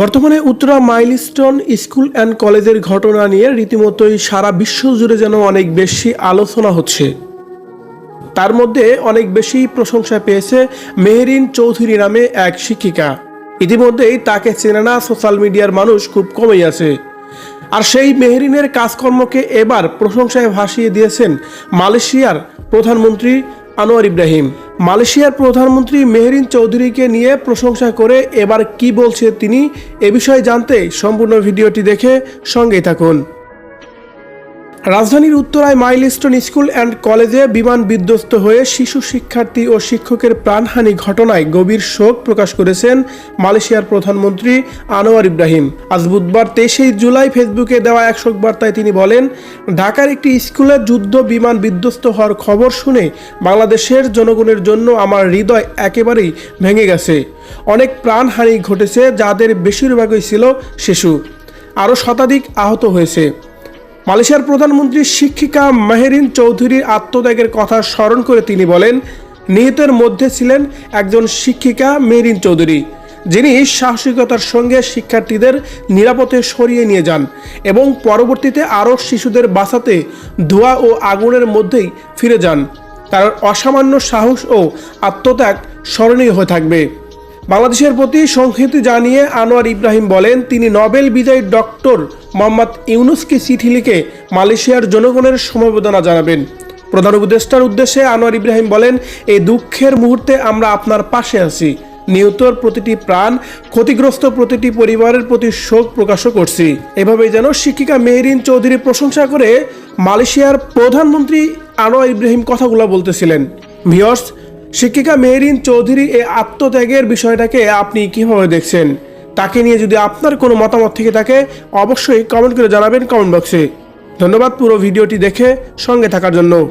বর্তমানে Uttara milestone school and কলেজের ঘটনা নিয়ে রীতিমতোই সারা বিশ্ব জুড়ে যেন অনেক বেশি আলোচনা হচ্ছে। তার মধ্যে অনেক বেশি প্রশংসা পেয়েছে মেহরিন চৌধুরী নামে এক শিক্ষিকা। ইতিমধ্যেই তাকে চেনে না সোশ্যাল মিডিয়ার মানুষ খুব কমেই আছে। আর সেই মেহরিনের কাজকর্মকে এবার প্রশংসায় ভাসিয়ে দিয়েছেন মালয়েশিয়ার প্রধানমন্ত্রী আনোয়ার ইব্রাহিম। মালয়েশিয়ার প্রধানমন্ত্রী মেহরিন চৌধুরীকে নিয়ে প্রশংসা করে এবার কি বলছে তিনি, এ বিষয়ে জানতে সম্পূর্ণ ভিডিওটি দেখে সঙ্গেই থাকুন। রাজধানীর উত্তরায় মাইলস্টোন স্কুল অ্যান্ড কলেজে বিমান বিধ্বস্ত হয়ে শিশু শিক্ষার্থী ও শিক্ষকের প্রাণহানি ঘটনায় গভীর শোক প্রকাশ করেছেন মালয়েশিয়ার প্রধানমন্ত্রী আনোয়ার ইব্রাহিম। আজ বুধবার তেইশে জুলাই ফেসবুকে দেওয়া এক শোক বার্তায় তিনি বলেন, ঢাকার একটি স্কুলে যুদ্ধ বিমান বিধ্বস্ত হওয়ার খবর শুনে বাংলাদেশের জনগণের জন্য আমার হৃদয় একেবারেই ভেঙে গেছে। অনেক প্রাণহানি ঘটেছে যাদের বেশিরভাগই ছিল শিশু। আরও শতাধিক আহত হয়েছে। মালয়েশিয়ার প্রধানমন্ত্রী শিক্ষিকা মেহেরিন চৌধুরীর আত্মত্যাগের কথা স্মরণ করে তিনি বলেন, নিহতের মধ্যে ছিলেন একজন শিক্ষিকা মেহরিন চৌধুরী, যিনি সাহসিকতার সঙ্গে শিক্ষার্থীদের নিরাপদে সরিয়ে নিয়ে যান এবং পরবর্তীতে আরও শিশুদের বাঁচাতে ধোঁয়া ও আগুনের মধ্যেই ফিরে যান। তার অসামান্য সাহস ও আত্মত্যাগ স্মরণীয় হয়ে থাকবে। বাংলাদেশের প্রতি সংহতি জানিয়ে আনোয়ার ইব্রাহিম বলেন, তিনি নোবেল বিজয়ী ডক্টর মোহাম্মদ ইউনুসকে চিঠি লিখে মালয়েশিয়ার জনগণের সমবেদনা জানাবেন। প্রধান উপদেষ্টার উদ্দেশ্যে আনোয়ার ইব্রাহিম বলেন, এই দুঃখের মুহূর্তে আমরা আপনার পাশে আছি। নিহতর প্রতিটি প্রাণ, ক্ষতিগ্রস্ত প্রতিটি পরিবারের প্রতি শোক প্রকাশও করছি। এভাবেই যেন শিক্ষিকা মেহরিন চৌধুরীর প্রশংসা করে মালয়েশিয়ার প্রধানমন্ত্রী আনোয়ার ইব্রাহিম কথাগুলো বলতেছিলেন। ভিওর্স শিক্ষিকা মেহরিন চৌধুরী এই আত্মত্যাগের বিষয়টাকে আপনি কীভাবে দেখছেন? তাকে নিয়ে যদি আপনার কোনো মতামত থেকে থাকে, অবশ্যই কমেন্ট করে জানাবেন কমেন্ট বক্সে। ধন্যবাদ পুরো ভিডিওটি দেখে সঙ্গে থাকার জন্য।